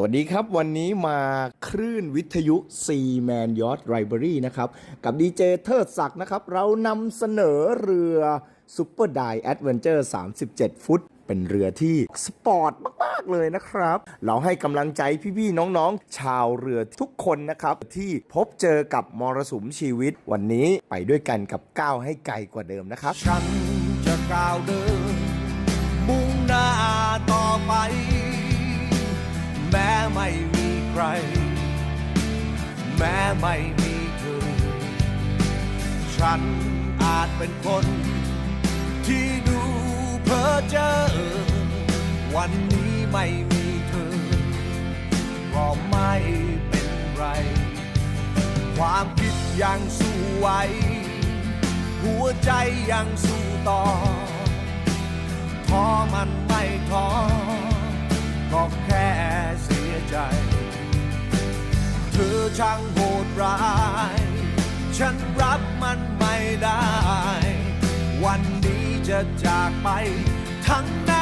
สวัสดีครับ วันนี้มาคลื่นวิทยุ C Man Yacht Library นะครับ กับดีเจเทิดศักดิ์นะครับ เรานำเสนอเรือ Super d i Adventure 37 ฟุต เป็นเรือที่สปอร์ตมาก ๆ เลยนะครับ เราให้กำลังใจพี่ๆน้องๆ ชาวเรือทุกคนนะครับ ที่พบเจอกับมรสุมชีวิต วันนี้ไปด้วยกันกับก้าวให้ไกลกว่าเดิมนะครับฉันจะก้าวเดิน ร แม้ไม่มีเธอ ฉันอาจเป็นคน ที่ดูเพ้อเจอวันนี้ไม่มีเธอ ก็ไม่เป็นไร ความคิดยังสู้ไหวหัวใจยังสู้ต่อท้อมันไม่ท้อ ช่างโหดร้าย ฉันรับมันไม่ได้ วันนี้จะจากไปทั้งน้น